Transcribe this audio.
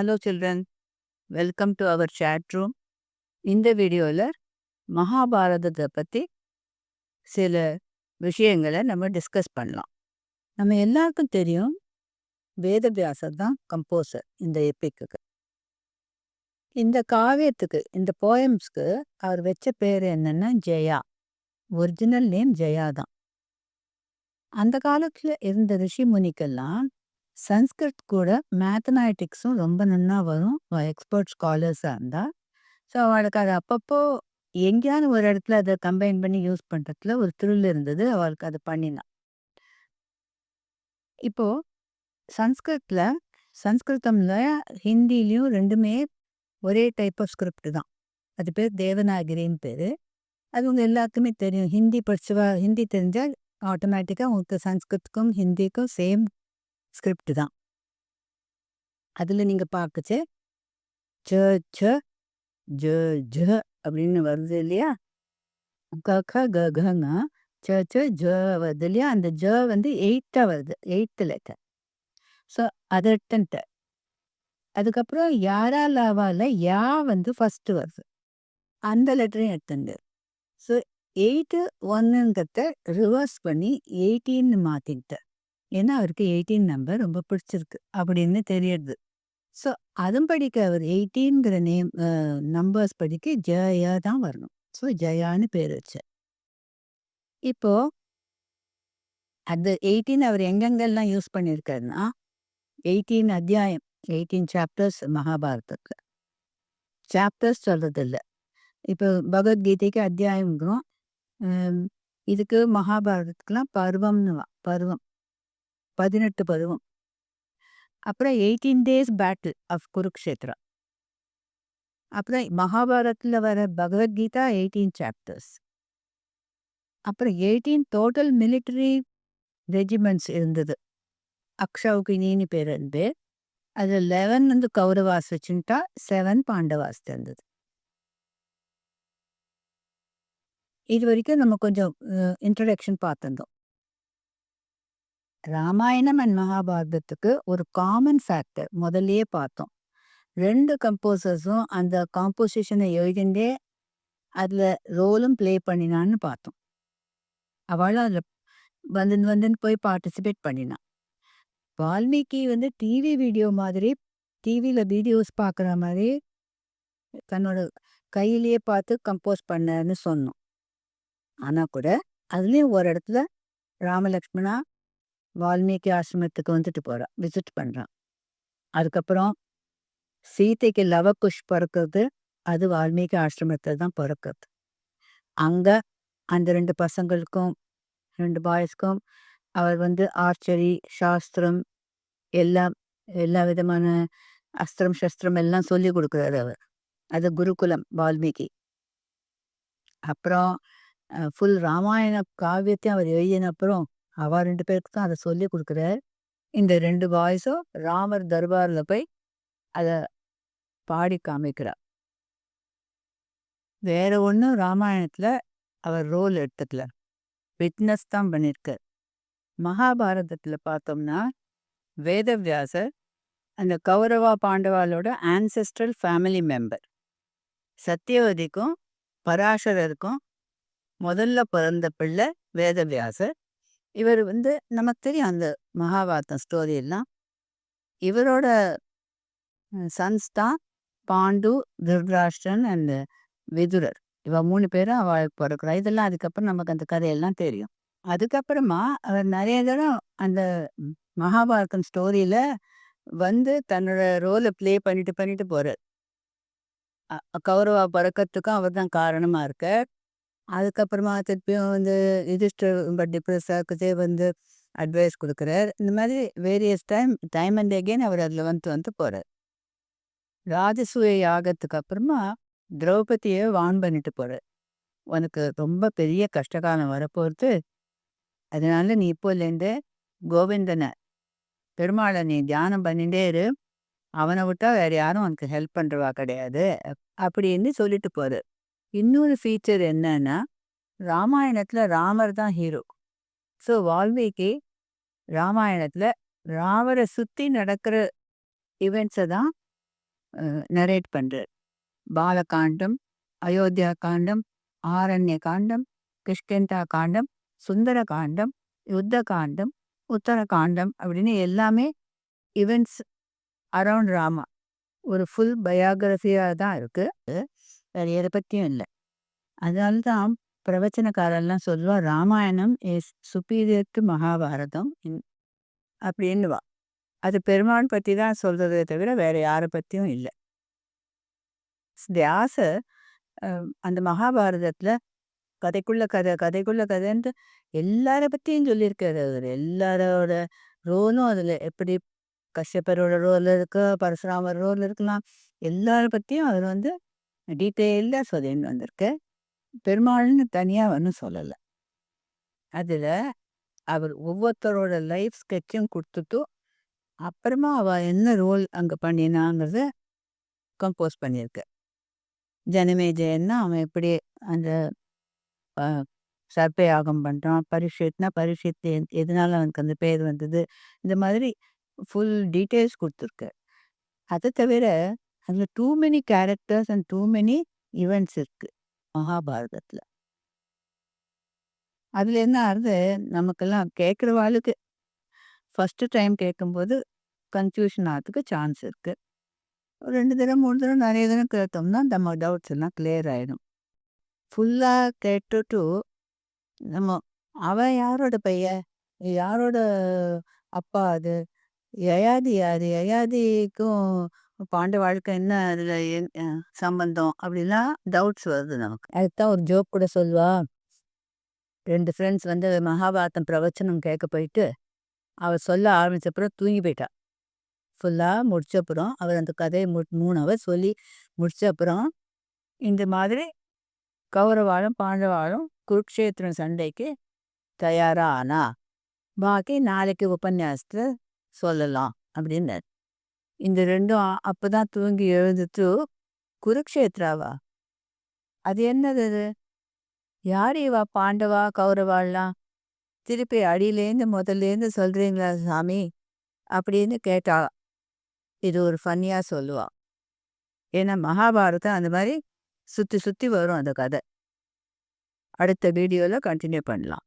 Hello children welcome to our chat room இந்த வீடியோவில் மகாபாரதத்தை பற்றி சில விஷயங்களை நம்ம டிஸ்கஸ் பண்ணலாம். நம்ம எல்லாருக்கும் தெரியும் வேதவியாசர் தான் கம்போசர் இந்த எப்பிக்கு இந்த காவியத்துக்கு இந்த போயம்ஸ்க்கு அவர் வச்ச பேர் என்னன்னா ஜெயா. ஒரிஜினல் நேம் ஜெயா தான். அந்த காலத்துல இருந்த ரிஷி முனிக்கெல்லாம் சன்ஸ்கிருத் கூட மேத்தமேட்டிக்ஸும் ரொம்ப நன்னா வரும். எக்ஸ்பர்ட் ஸ்காலர்ஸாக இருந்தா. ஸோ அவளுக்கு அது அப்பப்போ எங்கேயாவது ஒரு இடத்துல அதை கம்பைன் பண்ணி யூஸ் பண்ணுறதுல ஒரு த்ரில் இருந்தது. அவளுக்கு அதை பண்ணினான் இப்போ சன்ஸ்கிருத்தில் சன்ஸ்கிருதம்ல ஹிந்திலையும் ரெண்டுமே ஒரே டைப் ஆஃப் ஸ்கிரிப்ட் தான். அது பேர் தேவநாகிரின்னு பேர். அது உங்க எல்லாருக்குமே தெரியும். ஹிந்தி படிச்சவா ஹிந்தி தெரிஞ்சால் ஆட்டோமேட்டிக்காக உங்களுக்கு சன்ஸ்கிருத்துக்கும் ஹிந்திக்கும் சேம் ஸ்கிரிப்ட் தான். அதில் நீங்கள் பார்க்கச்சு ச ச ஜ ஜ அப்படின்னு வருது இல்லையா? க க க கங்க ச ச ஜ வருது இல்லையா? அந்த ஜ வந்து எயிட்டாக வருது எயித்து லெட்டர் ஸோ அதட்டன்ட்டு அதுக்கப்புறம் யாரா லாவால யா வந்து ஃபர்ஸ்ட் வருது. அந்த லெட்டரையும் எடுத்துண்டு ஸோ எயிட்டு ஒன்றுங்கிறத ரிவர்ஸ் பண்ணி எயிட்டின்னு மாற்றிக்கிட்டேன் ஏன்னா அவருக்கு எயிட்டீன் நம்பர் ரொம்ப பிடிச்சிருக்கு அப்படின்னு தெரியுது ஸோ அதன் படிக்க அவர் எயிட்டீன்கிற நேம் நம்பர்ஸ் படிக்க ஜெயா தான் வரணும். ஸோ ஜெயான்னு பேர் வச்சார். இப்போ அது எயிட்டீன் அவர் எங்கெங்கெல்லாம் யூஸ் பண்ணியிருக்காருன்னா எயிட்டீன் அத்தியாயம் எயிட்டீன் சாப்டர்ஸ் மகாபாரதத்தில். சாப்டர்ஸ் சொல்றது இப்போ பகவத்கீதைக்கு அத்தியாயங்கிறோம் இதுக்கு மகாபாரதத்துக்கெலாம் பருவம்னு வா பருவம். பதினெட்டு பருவம். அப்புறம் eighteen days battle of Kurukshetra அப்புறம் மகாபாரத்தில் வர பகவத்கீதா எயிட்டீன் சாப்டர்ஸ் அப்புறம் எயிட்டீன் டோட்டல் மிலிட்டரி ரெஜிமெண்ட்ஸ் இருந்தது. அக்ஷௌகினின்னு பேர் இருந்து அது லெவன் வந்து கௌரவாஸ் வச்சுட்டா செவன் பாண்டவாஸ் இருந்தது இது வரைக்கும் நம்ம கொஞ்சம் இன்ட்ரடக்ஷன் பார்த்துருந்தோம். ராமாயணம் அண்ட் மகாபாரதத்துக்கு ஒரு காமன் ஃபேக்டர் முதல்லயே பார்த்தோம். ரெண்டு கம்போசர்ஸும் அந்த காம்போசிஷனை எழுதிண்டே அதில் ரோலும் ப்ளே பண்ணினான்னு பார்த்தோம். அவளும் அதில் வந்து வந்துன்னு போய் பார்ட்டிசிபேட் பண்ணினான் வால்மீகி வந்து டிவி வீடியோ மாதிரி டிவியில் வீடியோஸ் பார்க்குற மாதிரி தன்னோட கையிலேயே பார்த்து கம்போஸ் பண்ணாருன்னு சொன்னோம். ஆனால் கூட அதுலேயும் ஒரு இடத்துல ராமலக்ஷ்மணா வால்மீகி ஆசிரமத்துக்கு வந்துட்டு போகிறான் விசிட் பண்ணுறான் அதுக்கப்புறம் சீதைக்கு லவகுஷ் பிறக்கிறது அது வால்மீகி ஆசிரமத்தை தான் பிறக்கிறது. அங்கே அந்த ரெண்டு பசங்களுக்கும் ரெண்டு பாய்ஸ்க்கும் அவர் வந்து ஆர்ச்சரி சாஸ்திரம் எல்லாம் எல்லா விதமான அஸ்திரம் சஸ்திரம் எல்லாம் சொல்லி கொடுக்குறாரு அவர். அது குருகுலம் வால்மீகி. அப்புறம் ஃபுல் ராமாயண காவியத்தையும் அவர் எழுதின அப்புறம் அவ ரெண்டு பேருக்கும் அதை சொல்லி கொடுக்குறார். இந்த ரெண்டு பாய்ஸும் ராமர் தர்பாரில் போய் அதை பாடி காமிக்கிறார் வேற ஒன்றும் ராமாயணத்தில் அவர் ரோல் எடுத்துக்கல. விட்னஸ் தான் பண்ணியிருக்கார் மகாபாரதத்தில் பார்த்தோம்னா வேதவியாசர் அந்த கௌரவா பாண்டவாலோட ஆன்செஸ்ட்ரல் ஃபேமிலி மெம்பர் சத்தியவதிக்கும் பராசரருக்கும் முதல்ல பிறந்த பிள்ளை வேதவியாசர். இவர் வந்து நமக்கு தெரியும் அந்த மகாபாரதம் ஸ்டோரி எல்லாம். இவரோட சன்ஸ் தான் பாண்டு திருதராஷ்டிரன் அண்ட் விதுரர். இவ மூணு பேரும் அவளுக்கு பிறக்கிறா இதெல்லாம் அதுக்கப்புறம் நமக்கு அந்த கதையெல்லாம் தெரியும். அதுக்கப்புறமா அவர் நிறைய தடவை அந்த மகாபாரதம் ஸ்டோரியில வந்து தன்னோட ரோலை ப்ளே பண்ணிட்டு பண்ணிட்டு போறார். கௌரவா பிறக்கிறதுக்கும் அவர் தான் காரணமா இருக்கார். அதுக்கப்புறமா திருப்பியும் வந்து ரிஜிஸ்டர் ரொம்ப வந்து அட்வைஸ் கொடுக்குறார். இந்த மாதிரி various time time and again அவர் அதில் வந்து வந்து போகிறார் ராஜசூய யாகத்துக்கு அப்புறமா திரௌபதியை வான் பண்ணிட்டு போகிறார் உனக்கு ரொம்ப பெரிய கஷ்டகாலம் வரப்போகிறது அதனால நீ இப்போலேருந்து கோவிந்தனை பெருமாளை நீ தியானம் பண்ணிட்டே இரு. அவனை விட்டா வேற யாரும் உனக்கு ஹெல்ப் பண்றவா கிடையாது. அப்படின்னு சொல்லிட்டு போகிறார் இன்னொரு ஃபீச்சர் என்னன்னா ராமாயணத்துல ராமர் தான் ஹீரோ ஸோ வால்மீகி ராமாயணத்துல ராமரை சுத்தி நடக்கிற இவெண்ட்ஸை தான் நரேட் பண்றார். பாலகாண்டம், அயோத்தியா காண்டம், ஆரண்ய காண்டம், கிஷ்கிந்தா காண்டம், சுந்தர காண்டம், யுத்த காண்டம், உத்தர காண்டம் அப்படின்னு எல்லாமே இவெண்ட்ஸ் அரவுண்ட் ராமா. ஒரு ஃபுல் பயோகிரஃபியாக தான் இருக்கு. வேற எதை பற்றியும் இல்லை அதனால தான் பிரவச்சனக்காரெல்லாம் சொல்லுவா, Ramayanam is superior Mahabharatam in அப்படின்னுவா. அது பெருமான் பற்றி தான் சொல்றதே தவிர வேற யாரை பற்றியும் இல்லை தியாச அந்த மகாபாரதத்தில் கதைக்குள்ள கதை, கதைக்குள்ள கதைன்ட்டு எல்லார பற்றியும் சொல்லியிருக்காரு அவர் எல்லாரோட ரோலும் அதில் எப்படி கஷ்யப்பரோட ரோல் இருக்கு, பரசுராமர் ரோல் இருக்கலாம். எல்லார பற்றியும் அவர் வந்து டீட்டெயிலாக சொல்லின்னு வந்திருக்கு. பெருமாள்னு தனியாக ஒன்றும் சொல்லலை அதில் அவர் ஒவ்வொருத்தரோட லைஃப் ஸ்கெட்சும் கொடுத்துட்டும் அப்புறமா அவ என்ன ரோல் அங்கே பண்ணினாங்கிறத கம்போஸ் பண்ணியிருக்கு. ஜனமேஜயன்னா அவன் எப்படி அந்த சர்ப்பை சர்ப்ப யாகம் பண்றான். பரீட்சித்னா பரீட்சித் எதனால அவனுக்கு அந்த பேர் வந்தது. இந்த மாதிரி ஃபுல் டீட்டெயில்ஸ் கொடுத்துருக்கு அதை தவிர அதில் too many characters and too many events இருக்குது மகாபாரதத்தில். அதில் என்ன ஆகுது, நமக்கெல்லாம் கேட்குற வாளுக்கு ஃபஸ்ட்டு டைம் கேட்கும்போது கன்ஃப்யூஷன் ஆகிறதுக்கு சான்ஸ் இருக்குது ஒரு 2 தடவ, 3 தடவ நிறைய தடவ கேட்டோம்னா, நம்ம டவுட்ஸ் எல்லாம் கிளியர் ஆகிடும் ஃபுல்லாக கேட்டுட்டு, நம்ம அவன் யாரோட பையன்? யாரோட அப்பா அது? யயாதி யார்? யயாதிக்கும் பாண்டவாளுக்கும் என்ன அதுல என் அ சம்பந்தம்? அப்படிலாம் டவுட்ஸ் வருது நமக்கு. அதுதான் ஒரு ஜோக் கூட சொல்லுவா. ரெண்டு ஃப்ரெண்ட்ஸ் வந்து மகாபாரதம் பிரவச்சனம் கேட்க போயிட்டு, அவர் சொல்ல ஆரம்பிச்சப்புறம் தூங்கி போயிட்டா. ஃபுல்லா முடிச்சப்புறம், அவர் அந்த கதையை மு மூணு அவர் சொல்லி முடிச்ச அப்புறம், இந்த மாதிரி கௌரவாலும் பாண்டவாளும் குருக்ஷேத்திரம் சண்டைக்கு தயாரா ஆனா, பாக்கி நாளைக்கு உபன்யாசத்துல சொல்லலாம் அப்படின்னாரு. இந்த ரெண்டும் அப்பதான் தூங்கி எழுந்துட்டு, குருக்ஷேத்ராவா? அது என்னது அது? யார் இவா பாண்டவா, கௌரவாள்லாம் திருப்பி அடியிலேருந்து முதல்லேருந்து சொல்றீங்களா சாமி? அப்படின்னு கேட்டா இது ஒரு ஃபன்னியாக சொல்லுவா. ஏன்னா மகாபாரதம் அந்த மாதிரி சுத்தி சுத்தி வரும் அந்த கதை. அடுத்த வீடியோல கண்டினியூ பண்ணலாம்.